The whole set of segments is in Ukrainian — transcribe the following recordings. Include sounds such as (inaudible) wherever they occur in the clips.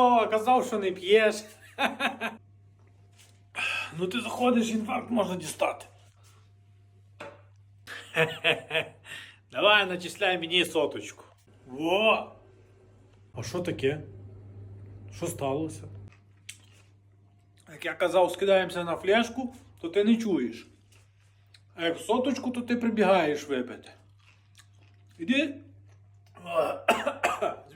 О, казав, що не п'єш. (laughs) Ну ти заходиш, інфаркт можна дістати. (laughs) Давай начисляй мені соточку. Во! А що таке? Що сталося? Як я казав, скидаємося на флешку, то ти не чуєш. А як соточку, то ти прибігаєш випити. Іди.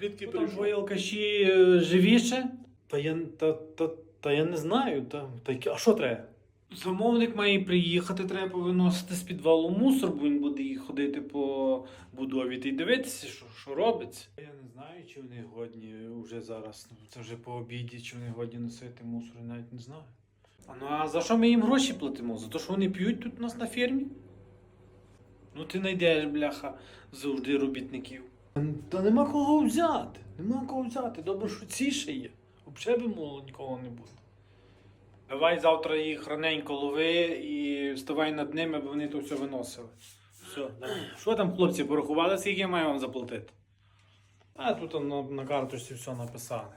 Звідки прийшов? Твої алкаші е, живіше? Та я, та, та, та я не знаю. Та, та, а що треба? Замовник має приїхати, треба повиносити з підвалу мусор, бо він буде ходити по будові та й дивитися, що, що робиться. Я не знаю, чи вони годні вже зараз. ну, Це вже по обіді, чи вони годні носити мусор, я навіть не знаю. А ну а за що ми їм гроші платимо? За те, що вони п'ють тут у нас на фермі? Ну ти знайдеш, бляха, завжди робітників. Та нема кого взяти. Нема кого взяти. Добре, що ці ще є. Взагалі би мало нікого не буде. Давай завтра їх раненько лови і вставай над ними, бо вони то все виносили. Все, давай. Що там, хлопці, порахували, скільки я маю вам заплатити? А тут на, на карточці все написали.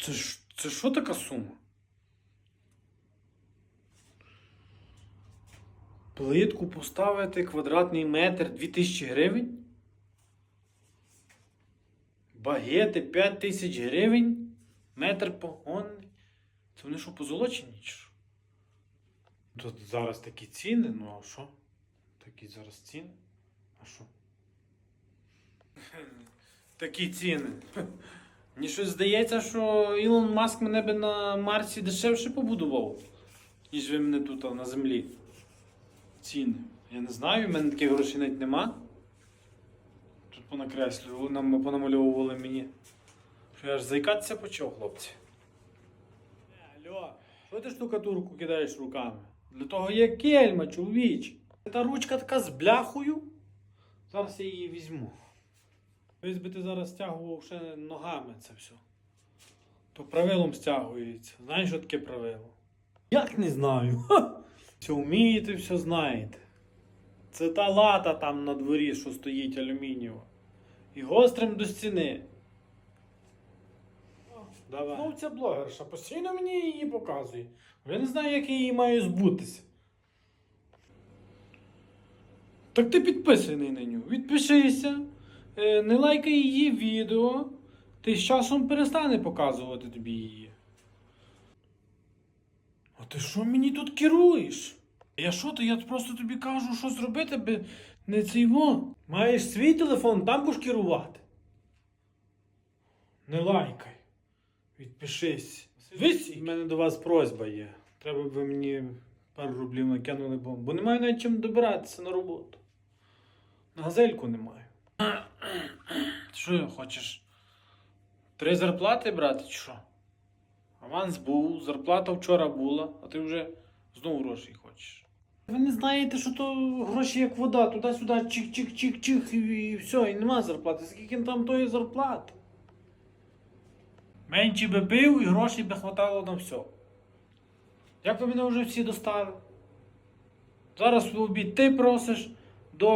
Це ж це що така сума? Плитку поставити квадратний метр 2000 гривень? Багети 5 тисяч гривень? Метр погонний? Це вони що позолочені чи що? Тут зараз такі ціни, ну а що? Такі зараз ціни? А що? (laughs) Такі ціни. (laughs) Мені щось здається, що Ілон Маск мене би на Марсі дешевше побудував, ніж ви мене тут на землі. Ціни. Я не знаю, в мене таких грошей навіть нема. Тут понакреслювали, нам понамальовували мені. Що я аж заїкатися почав, хлопці. Е, Алло, що ти штукатурку кидаєш руками? Для того є кельма, чоловіч. Та ручка така з бляхою. Зараз я її візьму. Ось би ти зараз стягував ще ногами це все. То правилом стягується. Знаєш, що таке правило? Як не знаю? Все вмієте, все знаєте. Це та лата там на дворі, що стоїть алюмінієва. І гострим до стіни. Давай. Ну, ця блогерша постійно мені її показує. Я не знаю, як я її маю збутися. Так ти підписаний на нього. Відпишися, е, не лайкай її відео, ти з часом перестане показувати тобі її. Ти що мені тут керуєш? Я що то? Я просто тобі кажу, що зробити, би не цей во. Маєш свій телефон, там будеш керувати. Не лайкай. Відпишись. Висій. У мене до вас просьба є. Треба б ви мені пару рублів накинули, бо, бо не маю навіть чим добиратися на роботу. На газельку не маю. Що хочеш? Три зарплати брати чи що? Аванс був, зарплата вчора була, а ти вже знову грошей хочеш. Ви не знаєте, що то гроші як вода, туди-сюди чих-чих-чих-чих і все, і нема зарплати. Скільки там тої зарплати? Менше би пив і грошей би хватало на все. Як ви мене вже всі достали? Зараз в обід ти просиш, до,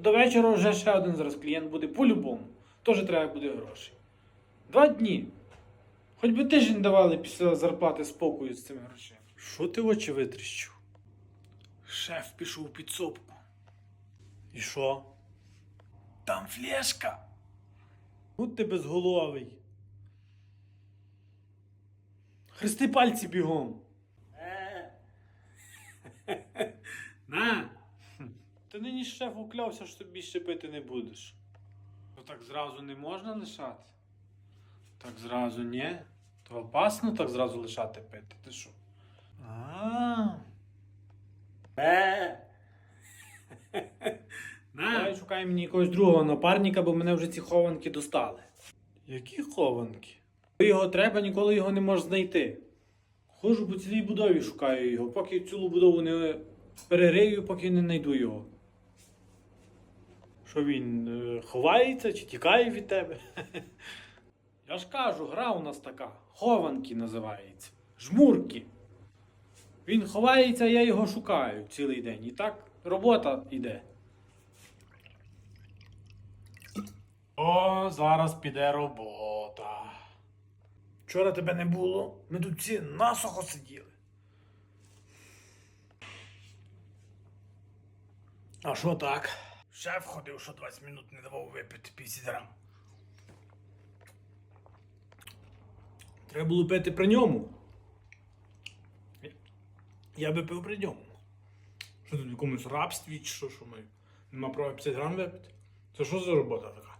до вечора вже ще один зараз клієнт буде по-любому. Теж треба буде грошей. Два дні. Хоч би тиждень давали після зарплати спокою з цими грошима. Що ти очі витріщив? Шеф пішов у підсобку. І що? Там флешка. Будь ти безголовий. Хрести пальці бігом. (laughs) На. Ти нині шеф уклявся, що більше пити не будеш. То так зразу не можна лишати? Так зразу ні. То опасно так зразу лишати пити. Ти що? А. Е. (laughs) Давай шукай мені якогось другого напарника, бо мене вже ці хованки достали. Які хованки? Коли його треба, ніколи його не можеш знайти. Ходжу по цілій будові шукаю його, поки цілу будову не перерию, поки не знайду його. Що він е, ховається чи тікає від тебе? (laughs) Я ж кажу, гра у нас така. Хованки називається. Жмурки. Він ховається, я його шукаю цілий день. І так робота йде. О, зараз піде робота. Вчора тебе не було. Ми тут всі насухо сиділи. А що так? Шеф ходив, що 20 минут не давав випити 50 грам. Треба було пити при ньому. Я би пив при ньому. Що тут в якомусь рабстві чи що, що ми нема права 50 грам випити? Це що за робота така?